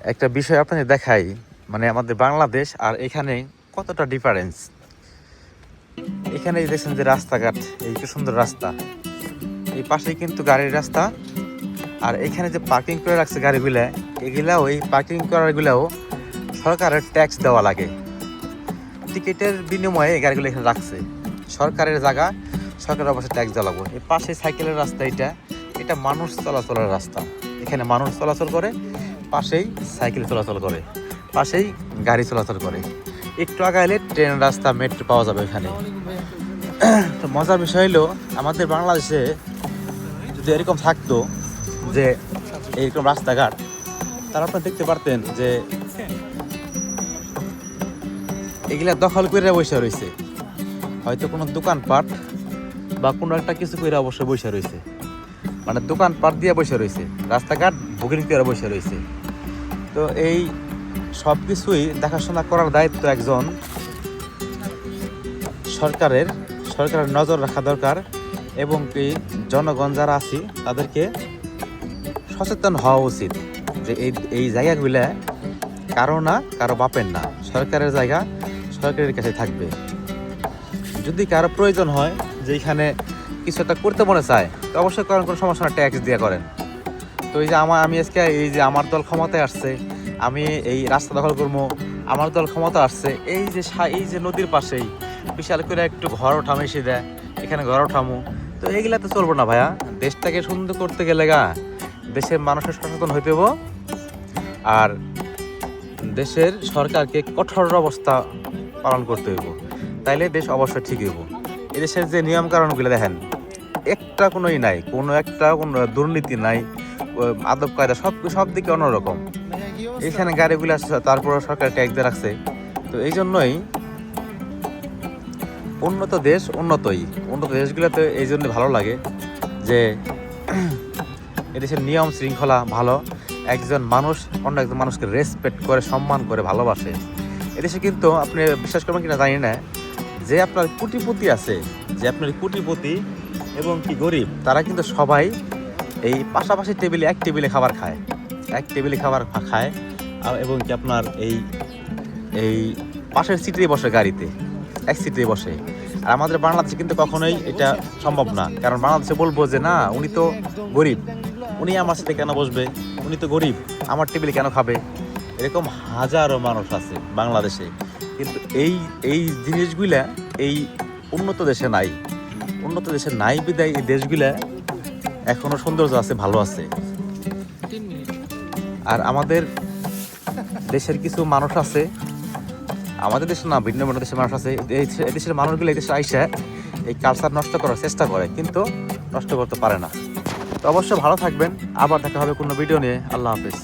একটা বিষয় আপনাদের দেখাই মানে আমাদের বাংলাদেশ আর এখানে কতটা ডিফারেন্স এখানে দেখছেন যে রাস্তাঘাট, এই কি সুন্দর রাস্তা। এই পাশেই কিন্তু গাড়ির রাস্তা, আর এখানে যে পার্কিং করে রাখছে গাড়িগুলা, এগুলাও, এই পার্কিং করারগুলাও সরকারের ট্যাক্স দেওয়া লাগে। টিকিটের বিনিময়ে এই গাড়িগুলো এখানে রাখছে। সরকারের জায়গা সরকারের অবশ্যই ট্যাক্স দেওয়া লাগবে। এই পাশে সাইকেলের রাস্তা এটা এটা মানুষ চলাচলের রাস্তা। এখানে মানুষ চলাচল করে পাশেই সাইকেল চলাচল করে, পাশেই গাড়ি চলাচল করে। একটু আগাইলে ট্রেন, রাস্তা মেট্রো পাওয়া যাবে এখানে তো মজার বিষয় হলো আমাদের বাংলাদেশে যদি এরকম থাকতো যে এরকম রাস্তাঘাট তারা আপনারা দেখতে পারতেন যে এগুলা দখল করে বসে রয়েছে হয়তো কোনো দোকানপাট বা কোনো একটা কিছু করে অবশ্যই বসে রয়েছে মানে দোকানপাট দিয়ে বসে রয়েছে রাস্তাঘাট বুকিং করে বসে রয়েছে তো এই সব কিছুই দেখাশোনা করার দায়িত্ব একজন সরকারের সরকারের নজর রাখা দরকার এবং কি জনগণ যারা আছি তাদেরকে সচেতন হওয়া উচিত যে এই এই জায়গাগুলা কারও না, কারও বাপের না। সরকারের জায়গা সরকারের কাছে থাকবে। যদি কারও প্রয়োজন হয় যে এখানে কিছু একটা করতে মনে চায়, তো অবশ্যই করেন, কোনো সমস্যা না, ট্যাক্স দিয়ে করেন। তো এই যে আমার আমি আজকে এই যে আমার দল ক্ষমতায় আসছে, আমি এই রাস্তা দখল করব, আমার দল ক্ষমতা আসছে, এই যে এই যে নদীর পাশেই বিশাল করে একটু ঘর ওঠাম এসে দেয়, এখানে ঘর ওঠামো। তো এইগুলা তো চলবো না ভাইয়া, দেশটাকে সুন্দর করতে গেলে গা, দেশের মানুষের সচেতন হইতে হইব। আর দেশের সরকারকে কঠোর অবস্থা পালন করতে হইব। তাইলে দেশ অবশ্যই ঠিক হইব। এদেশের যে নিয়ম কারণগুলো দেখেন, একটা কোনোই নাই, কোনো একটা কোনো দুর্নীতি নাই আদব, কায়দা, সব সব দিকে অন্যরকম। এখানে গাড়িগুলো তারপরে সরকার ট্যাক্স দিয়ে রাখছে। তো এই জন্যই উন্নত দেশ উন্নতই। উন্নত দেশগুলোতে এই জন্য ভালো লাগে যে এদেশের নিয়ম শৃঙ্খলা ভালো। একজন মানুষ অন্য একজন মানুষকে রেসপেক্ট করে, সম্মান করে, ভালোবাসে। এদেশে কিন্তু আপনি বিশ্বাস করবেন কিনা জানি না, যে আপনার কুটিপতি আছে, যে আপনার কুটিপতি এবং কি গরিব, তারা কিন্তু সবাই এই পাশাপাশি টেবিলে এক টেবিলে খাবার খায়। এক টেবিলে খাবার খায়, আর এবং কি আপনার এই এই পাশের সিটে বসে গাড়িতে, এক সিটে বসে। আর আমাদের বাংলাদেশে কিন্তু কখনোই এটা সম্ভব না, কারণ বাংলাদেশে বলব যে না, উনি তো গরিব। উনি আমার সাথে কেন বসবে? উনি তো গরিব, আমার টেবিলে কেন খাবে? এরকম হাজারো মানুষ আছে বাংলাদেশে। কিন্তু এই এই জিনিসগুলা এই উন্নত দেশে নাই। উন্নত দেশে নাই বিদায় এই দেশগুলা এখনও সৌন্দর্য আছে ভালো আছে। আর আমাদের দেশের কিছু মানুষ আছে আমাদের দেশে না ভিন্ন ভিন্ন দেশের মানুষ আছে এই এই দেশের মানুষগুলো এই দেশে আইসা এই কালচার নষ্ট করার চেষ্টা করে কিন্তু নষ্ট করতে পারে না। তো অবশ্যই ভালো থাকবেন আবার দেখা হবে কোনো ভিডিও নিয়ে। আল্লাহ হাফিজ।